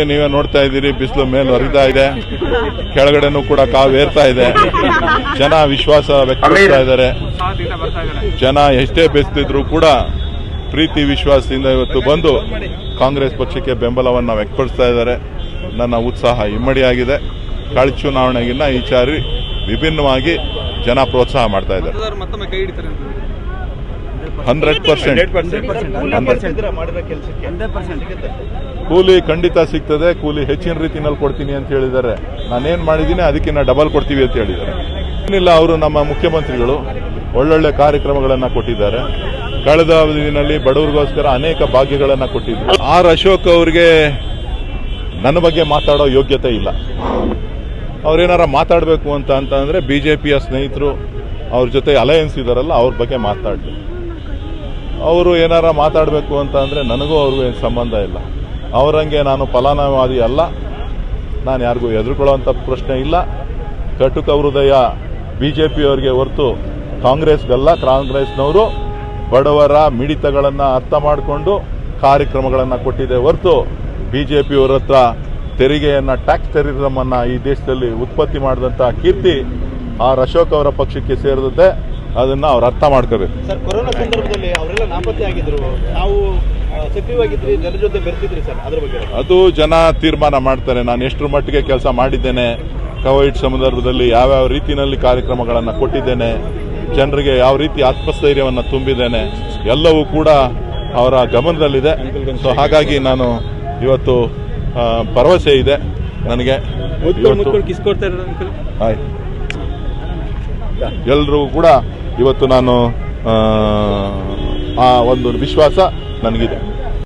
ನೀವೇ ನೋಡ್ತಾ ಇದ್ದೀರಿ ಬಿಸಿಲು ಮೇಲೆ ಹರಿತಾ ಇದೆ. ಕೆಳಗಡೆನೂ ಕೂಡ ಕಾವೇರ್ತಾ ಇದೆ. ಜನ ವಿಶ್ವಾಸ ವ್ಯಕ್ತಪಡಿಸ್ತಾ ಇದ್ದಾರೆ. ಜನ ಎಷ್ಟೇ ಬೆಸ್ತಿದ್ರು ಕೂಡ ಪ್ರೀತಿ ವಿಶ್ವಾಸದಿಂದ ಇವತ್ತು ಬಂದು ಕಾಂಗ್ರೆಸ್ ಪಕ್ಷಕ್ಕೆ ಬೆಂಬಲವನ್ನು ವ್ಯಕ್ತಪಡಿಸ್ತಾ ಇದ್ದಾರೆ. ನನ್ನ ಉತ್ಸಾಹ ಇಮ್ಮಡಿಯಾಗಿದೆ. ಕಳೆದ ಚುನಾವಣೆಗಿನ್ನ ಈ ಚಾರಿ ವಿಭಿನ್ನವಾಗಿ ಜನ ಪ್ರೋತ್ಸಾಹ ಮಾಡ್ತಾ ಇದ್ದಾರೆ. Hundred percent. ಕೂಲಿ ಖಂಡಿತ ಸಿಗ್ತದೆ, ಕೂಲಿ ಹೆಚ್ಚಿನ ರೀತಿನಲ್ಲಿ ಕೊಡ್ತೀನಿ ಅಂತ ಹೇಳಿದ್ದಾರೆ. ನಾನೇನು ಮಾಡಿದ್ದೀನಿ ಅದಕ್ಕಿಂತ ಡಬಲ್ ಕೊಡ್ತೀವಿ ಅಂತ ಹೇಳಿದ್ದಾರೆ. ಏನಿಲ್ಲ, ಅವರು ನಮ್ಮ ಮುಖ್ಯಮಂತ್ರಿಗಳು ಒಳ್ಳೊಳ್ಳೆ ಕಾರ್ಯಕ್ರಮಗಳನ್ನು ಕೊಟ್ಟಿದ್ದಾರೆ. ಕಳೆದ ಅವಧಿನಲ್ಲಿ ಬಡವರಿಗೋಸ್ಕರ ಅನೇಕ ಭಾಗ್ಯಗಳನ್ನು ಕೊಟ್ಟಿದ್ದಾರೆ. ಆರ್ ಅಶೋಕ್ ಅವರಿಗೆ ನನ್ನ ಬಗ್ಗೆ ಮಾತಾಡೋ ಯೋಗ್ಯತೆ ಇಲ್ಲ. ಅವ್ರೇನಾರ ಮಾತಾಡಬೇಕು ಅಂತ ಅಂತಂದರೆ ಬಿ ಜೆ ಪಿಯ ಸ್ನೇಹಿತರು ಅವ್ರ ಜೊತೆ ಅಲಯನ್ಸ್ ಇದ್ದಾರಲ್ಲ ಅವ್ರ ಬಗ್ಗೆ ಮಾತಾಡಲಿ. ಅವರು ಏನಾರ ಮಾತಾಡಬೇಕು ಅಂತ ಅಂದರೆ ನನಗೂ ಅವ್ರಿಗೂ ಏನು ಸಂಬಂಧ ಇಲ್ಲ. ಅವರಂಗೆ ನಾನು ಫಲಾನುವಾದಿ ಅಲ್ಲ. ನಾನು ಯಾರಿಗೂ ಎದುರುಕೊಳ್ಳುವಂಥ ಪ್ರಶ್ನೆ ಇಲ್ಲ. ಕಟುಕ ಹೃದಯ ಬಿ ಜೆ ಪಿಯವರಿಗೆ ಹೊರತು ಕಾಂಗ್ರೆಸ್ಗಲ್ಲ ಕಾಂಗ್ರೆಸ್ನವರು ಬಡವರ ಮಿಡಿತಗಳನ್ನು ಅರ್ಥ ಮಾಡಿಕೊಂಡು ಕಾರ್ಯಕ್ರಮಗಳನ್ನು ಕೊಟ್ಟಿದೆ ಹೊರತು ಬಿ ಜೆ ಪಿಯವರ ಹತ್ರ ತೆರಿಗೆಯನ್ನು ಟ್ಯಾಕ್ಸ್ ಟೆರಿಸಮನ್ನು ಈ ದೇಶದಲ್ಲಿ ಉತ್ಪತ್ತಿ ಮಾಡಿದಂಥ ಕೀರ್ತಿ ಆರ್ ಅಶೋಕ್ ಅವರ ಪಕ್ಷಕ್ಕೆ ಸೇರಿದಂತೆ ಅದನ್ನು ಅವ್ರು ಅರ್ಥ ಮಾಡ್ಕೋಬೇಕು. ಅದು ಜನ ತೀರ್ಮಾನ ಮಾಡ್ತಾರೆ. ನಾನು ಎಷ್ಟರ ಮಟ್ಟಿಗೆ ಕೆಲಸ ಮಾಡಿದ್ದೇನೆ ಕೋವಿಡ್ ಸಂದರ್ಭದಲ್ಲಿ ಯಾವ್ಯಾವ ರೀತಿಯಲ್ಲಿ ಕಾರ್ಯಕ್ರಮಗಳನ್ನು ಕೊಟ್ಟಿದ್ದೇನೆ ಜನರಿಗೆ ಯಾವ ರೀತಿ ಆತ್ಮಸ್ಥೈರ್ಯವನ್ನು ತುಂಬಿದ್ದೇನೆ ಎಲ್ಲವೂ ಕೂಡ ಅವರ ಗಮನದಲ್ಲಿದೆ. ಸೊ ಹಾಗಾಗಿ ನಾನು ಇವತ್ತು ಭರವಸೆ ಇದೆ ನನಗೆ. ಎಲ್ರಿಗೂ ಕೂಡ ಇವತ್ತು ನಾನು ಆ ಒಂದು ವಿಶ್ವಾಸ ನನಗಿದೆ.